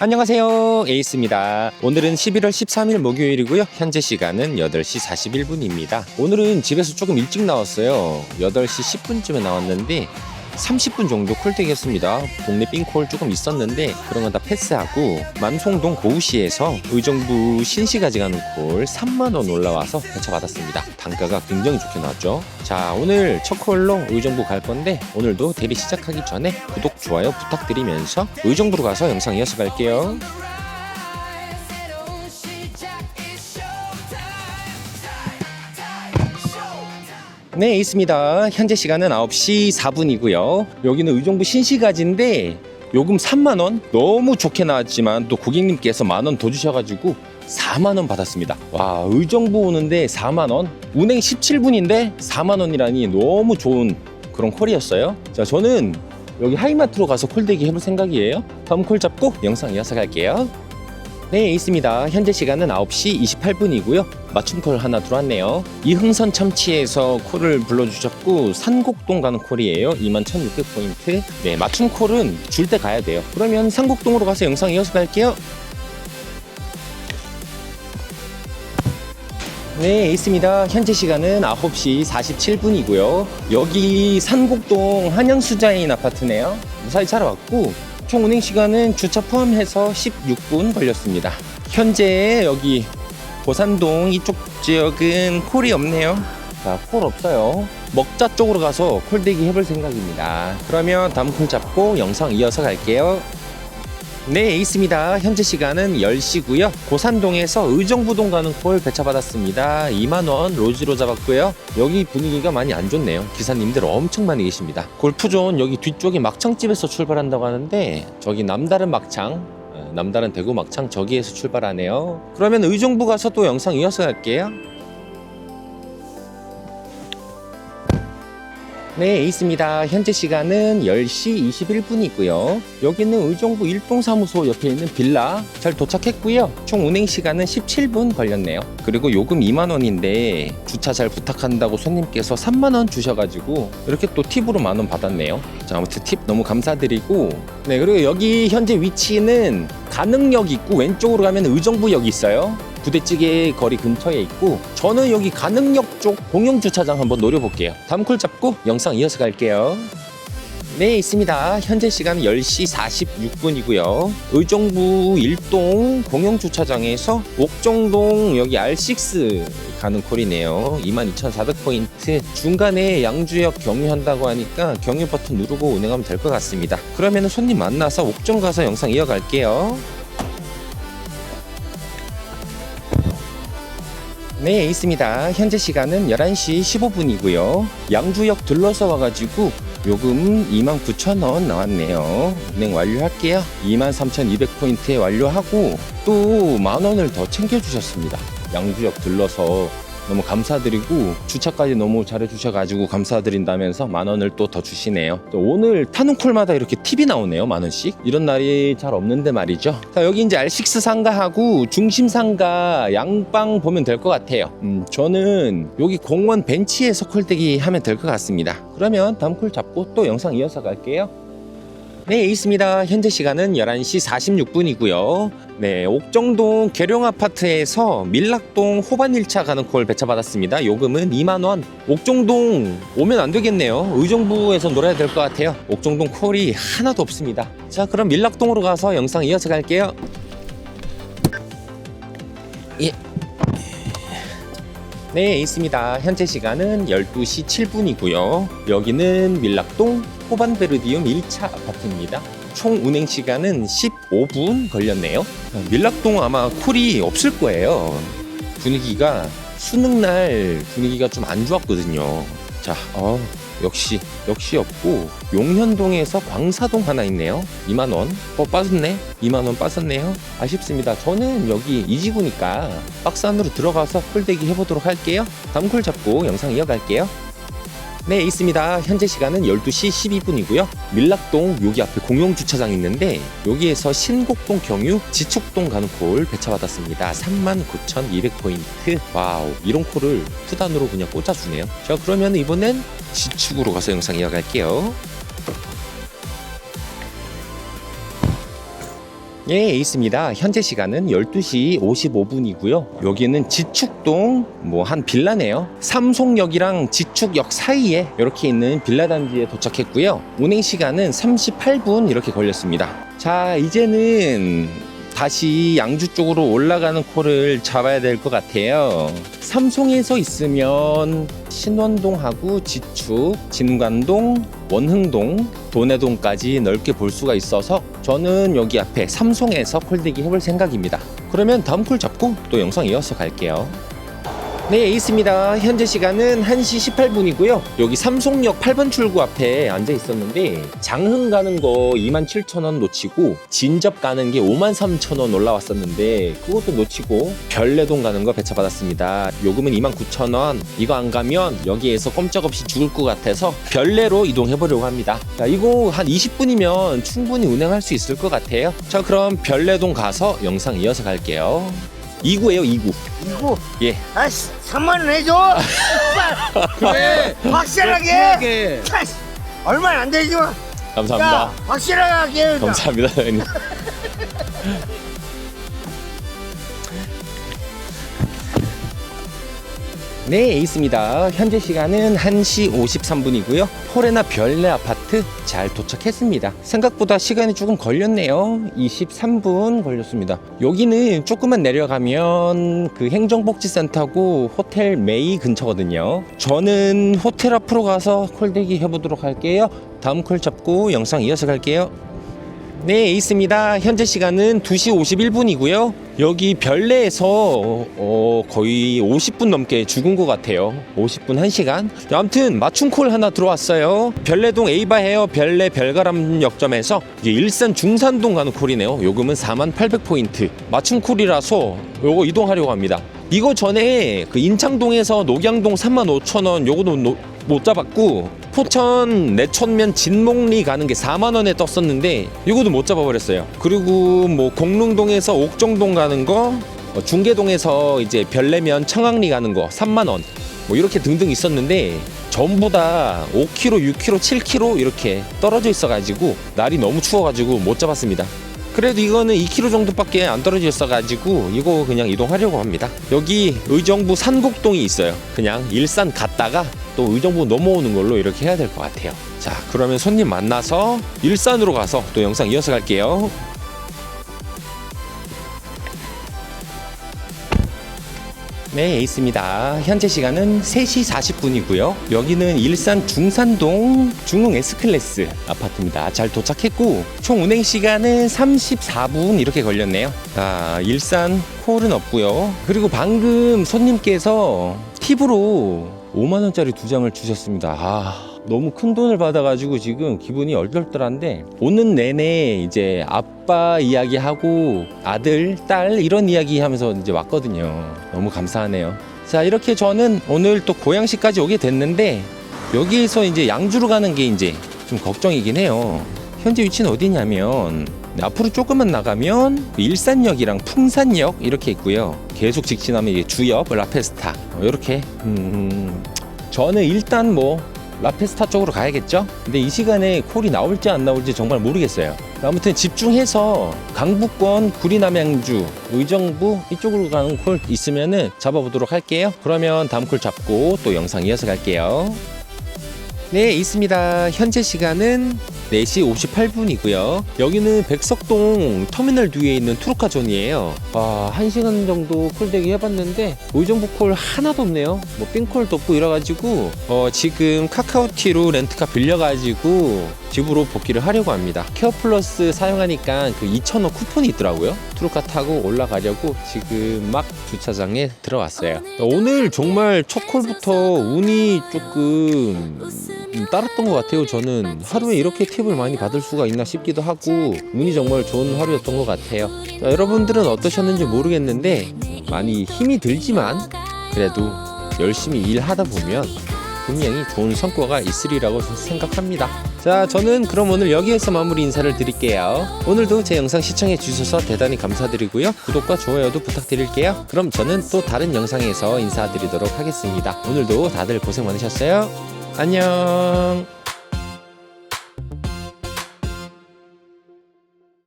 안녕하세요. 에이스입니다. 오늘은 11월 13일 목요일이고요. 현재 시간은 8시 41분입니다. 오늘은 집에서 조금 일찍 나왔어요. 8시 10분쯤에 나왔는데 30분 정도 콜대기 했습니다. 동네 삥콜 조금 있었는데 그런 건 다 패스하고 만송동 고우시에서 의정부 신시가지 가는 콜 3만원 올라와서 배차받았습니다. 단가가 굉장히 좋게 나왔죠. 자 오늘 첫 콜로 의정부 갈 건데 오늘도 대리 시작하기 전에 구독, 좋아요 부탁드리면서 의정부로 가서 영상 이어서 갈게요. 네, 있습니다. 현재 시간은 9시 4분이고요. 여기는 의정부 신시가지인데 요금 3만 원 너무 좋게 나왔지만 또 고객님께서 만 원 더 주셔가지고 4만 원 받았습니다. 와, 의정부 오는데 4만 원? 운행 17분인데 4만 원이라니 너무 좋은 그런 콜이었어요. 자, 저는 여기 하이마트로 가서 콜대기 해볼 생각이에요. 다음 콜 잡고 영상 이어서 갈게요. 네, 있습니다. 현재 시간은 9시 28분이고요. 맞춤 콜 하나 들어왔네요. 이흥선 참치에서 콜을 불러주셨고 산곡동 가는 콜이에요. 21,600포인트. 네, 맞춤 콜은 줄 때 가야 돼요. 그러면 산곡동으로 가서 영상 이어서 갈게요. 네, 있습니다. 현재 시간은 9시 47분이고요. 여기 산곡동 한양수자인 아파트네요. 무사히 차러 왔고 총 운행 시간은 주차 포함해서 16분 걸렸습니다. 현재 여기 고산동 이쪽 지역은 콜이 없네요. 자, 콜 없어요. 먹자 쪽으로 가서 콜대기 해볼 생각입니다. 그러면 다음 콜 잡고 영상 이어서 갈게요. 네, 있습니다. 현재 시간은 10시고요. 고산동에서 의정부동 가는 콜 배차받았습니다. 2만원 로즈로 잡았고요. 여기 분위기가 많이 안 좋네요. 기사님들 엄청 많이 계십니다. 골프존 여기 뒤쪽에 막창집에서 출발한다고 하는데 저기 남다른 막창 어, 남다른 대구 막창 저기에서 출발하네요. 그러면 의정부 가서 또 영상 이어서 갈게요. 네, 있습니다. 현재 시간은 10시 21분이고요. 여기는 의정부 일동사무소 옆에 있는 빌라 잘 도착했고요. 총 운행 시간은 17분 걸렸네요. 그리고 요금 2만 원인데 주차 잘 부탁한다고 손님께서 3만 원 주셔가지고 이렇게 또 팁으로 만 원 받았네요. 자, 아무튼 팁 너무 감사드리고 네, 그리고 여기 현재 위치는 가능역 있고 왼쪽으로 가면 의정부역 있어요. 부대찌개 거리 근처에 있고 저는 여기 가능역 쪽 공영 주차장 한번 노려볼게요. 다음 콜 잡고 영상 이어서 갈게요. 네, 있습니다. 현재 시간 10시 46분이고요. 의정부 일동 공영 주차장에서 옥정동 여기 R6 가는 콜이네요. 22,400포인트. 중간에 양주역 경유한다고 하니까 경유 버튼 누르고 운행하면 될 것 같습니다. 그러면 손님 만나서 옥정 가서 영상 이어갈게요. 네, 있습니다. 현재 시간은 11시 15분이고요. 양주역 들러서 와가지고 요금 29,000원 나왔네요. 운행 완료할게요. 23,200포인트에 완료하고 또 만원을 더 챙겨주셨습니다. 양주역 들러서 너무 감사드리고 주차까지 너무 잘해주셔가지고 감사드린다면서 만 원을 또 더 주시네요. 또 오늘 타는 콜마다 이렇게 팁이 나오네요. 만 원씩. 이런 날이 잘 없는데 말이죠. 자 여기 이제 R6 상가하고 중심 상가 양방 보면 될 것 같아요. 음, 저는 여기 공원 벤치에서 콜대기 하면 될 것 같습니다. 그러면 다음 콜 잡고 또 영상 이어서 갈게요. 네, 있습니다. 현재 시간은 11시 46분이고요. 네, 옥정동 계룡 아파트에서 밀락동 호반 1차 가는 콜 배차 받았습니다. 요금은 2만 원. 옥정동 오면 안 되겠네요. 의정부에서 놀아야 될 것 같아요. 옥정동 콜이 하나도 없습니다. 자, 그럼 밀락동으로 가서 영상 이어서 갈게요. 예. 네, 있습니다. 현재 시간은 12시 7분이고요. 여기는 밀락동 호반베르디움 1차 아파트입니다. 총 운행 시간은 15분 걸렸네요. 밀락동 아마 콜이 없을 거예요. 분위기가 수능 날 분위기가 좀 안 좋았거든요. 자, 어, 역시 역시 없고 용현동에서 광사동 하나 있네요. 2만 원. 어 빠졌네. 2만 원 빠졌네요. 아쉽습니다. 저는 여기 이지구니까 박스 안으로 들어가서 콜대기 해보도록 할게요. 다음 콜 잡고 영상 이어갈게요. 네, 있습니다. 현재 시간은 12시 12분이고요. 밀락동 여기 앞에 공용 주차장 있는데 여기에서 신곡동 경유 지축동 가는 콜 배차 받았습니다. 39,200포인트. 와우, 이런 콜을 푸단으로 그냥 꽂아주네요. 자, 그러면 이번엔 지축으로 가서 영상 이어갈게요. 예, 있습니다. 현재 시간은 12시 55분이고요. 여기는 지축동 뭐 한 빌라네요. 삼송역이랑 지축역 사이에 이렇게 있는 빌라 단지에 도착했고요. 운행 시간은 38분 이렇게 걸렸습니다. 자, 이제는 다시 양주 쪽으로 올라가는 코를 잡아야 될 것 같아요. 삼송에서 있으면 신원동하고 지축, 진관동, 원흥동, 도내동까지 넓게 볼 수가 있어서 저는 여기 앞에 삼송에서 콜대기 해볼 생각입니다. 그러면 다음 콜 잡고 또 영상 이어서 갈게요. 네, 있습니다. 현재 시간은 1시 18분이고요. 여기 삼송역 8번 출구 앞에 앉아 있었는데 장흥 가는 거 27,000원 놓치고 진접 가는 게 53,000원 올라왔었는데 그것도 놓치고 별내동 가는 거 배차 받았습니다. 요금은 29,000원. 이거 안 가면 여기에서 꼼짝없이 죽을 것 같아서 별내로 이동해 보려고 합니다. 자, 이거 한 20분이면 충분히 운행할 수 있을 것 같아요. 자, 그럼 별내동 가서 영상 이어서 갈게요. 2구예요, 2구. 이거 예. 아씨 3만 원 해줘. 그래. 확실하게. 아이씨, 얼마 안 되지만. 감사합니다. 야 확실하게 해줘. 감사합니다, 형님. 네, 있습니다. 현재 시간은 1시 53분이고요. 포레나 별내 아파트 잘 도착했습니다. 생각보다 시간이 조금 걸렸네요. 23분 걸렸습니다. 여기는 조금만 내려가면 그 행정복지센터고 호텔 메이 근처거든요. 저는 호텔 앞으로 가서 콜대기 해보도록 할게요. 다음 콜 잡고 영상 이어서 갈게요. 네, 있습니다. 현재 시간은 2시 51분이고요. 여기 별내에서 어, 거의 50분 넘게 죽은 것 같아요. 50분 1시간. 아무튼 맞춤 콜 하나 들어왔어요. 별내동 에이바 헤어 별내 별가람 역점에서 일산 중산동 가는 콜이네요. 요금은 4800포인트. 맞춤 콜이라서 요거 이동하려고 합니다. 이거 전에 그 인창동에서 녹양동 35,000원 요거도 노- 못 잡았고 포천 내천면 진목리 가는 게 4만 원에 떴었는데 이것도 못 잡아버렸어요. 그리고 뭐 공릉동에서 옥정동 가는 거, 어, 중계동에서 이제 별내면 청학리 가는 거 3만 원. 뭐 이렇게 등등 있었는데 전부 다 5km, 6km, 7km 이렇게 떨어져 있어가지고 날이 너무 추워가지고 못 잡았습니다. 그래도 이거는 2km 정도밖에 안 떨어져 있어가지고 이거 그냥 이동하려고 합니다. 여기 의정부 산곡동이 있어요. 그냥 일산 갔다가 또 의정부 넘어오는 걸로 이렇게 해야 될 것 같아요. 자, 그러면 손님 만나서 일산으로 가서 또 영상 이어서 갈게요. 네, 있습니다. 현재 시간은 3시 40분이고요. 여기는 일산 중산동 중흥 S클래스 아파트입니다. 잘 도착했고 총 운행 시간은 34분 이렇게 걸렸네요. 아, 일산 콜은 없고요. 그리고 방금 손님께서 팁으로 5만 원짜리 두 장을 주셨습니다. 아, 너무 큰 돈을 받아가지고 지금 기분이 얼떨떨한데 오는 내내 이제 아빠 이야기하고 아들, 딸 이런 이야기 하면서 이제 왔거든요. 너무 감사하네요. 자 이렇게 저는 오늘 또 고양시까지 오게 됐는데 여기에서 이제 양주로 가는 게 이제 좀 걱정이긴 해요. 현재 위치는 어디냐면 앞으로 조금만 나가면 일산역이랑 풍산역 이렇게 있고요. 계속 직진하면 이게 주역 라페스타 이렇게 음, 저는 일단 뭐 라페스타 쪽으로 가야겠죠? 근데 이 시간에 콜이 나올지 안 나올지 정말 모르겠어요. 아무튼 집중해서 강북권 구리남양주 의정부 이쪽으로 가는 콜 있으면은 잡아보도록 할게요. 그러면 다음 콜 잡고 또 영상 이어서 갈게요. 네, 있습니다. 현재 시간은 4시 58분이고요. 여기는 백석동 터미널 뒤에 있는 투르카존이에요. 와, 1시간 정도 콜대기 해봤는데 의정부 콜 하나도 없네요. 뭐 삥콜도 없고 이래가지고 어, 지금 카카오티로 렌트카 빌려가지고 집으로 복귀를 하려고 합니다. 케어 플러스 사용하니까 그 2,000원 쿠폰이 있더라고요. 투르카 타고 올라가려고 지금 막 주차장에 들어왔어요. 오늘 정말 첫 콜부터 운이 조금 음, 따랐던 것 같아요. 저는 하루에 이렇게 팁을 많이 받을 수가 있나 싶기도 하고 운이 정말 좋은 하루였던 것 같아요. 자, 여러분들은 어떠셨는지 모르겠는데 많이 힘이 들지만 그래도 열심히 일하다 보면 분명히 좋은 성과가 있으리라고 생각합니다. 자, 저는 그럼 오늘 여기에서 마무리 인사를 드릴게요. 오늘도 제 영상 시청해 주셔서 대단히 감사드리고요. 구독과 좋아요도 부탁드릴게요. 그럼 저는 또 다른 영상에서 인사드리도록 하겠습니다. 오늘도 다들 고생 많으셨어요. 안녕.